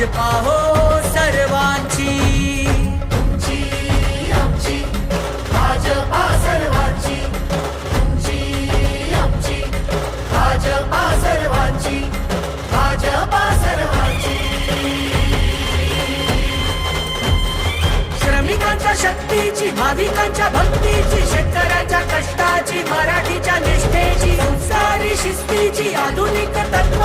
भाजपा हो सर्वांची. श्रमिकांच्या शक्तीची भाविकांच्या भक्तीची शेतकऱ्याच्या कष्टाची मराठीच्या निष्ठेची संस्कारी शिस्तीची आधुनिक तत्व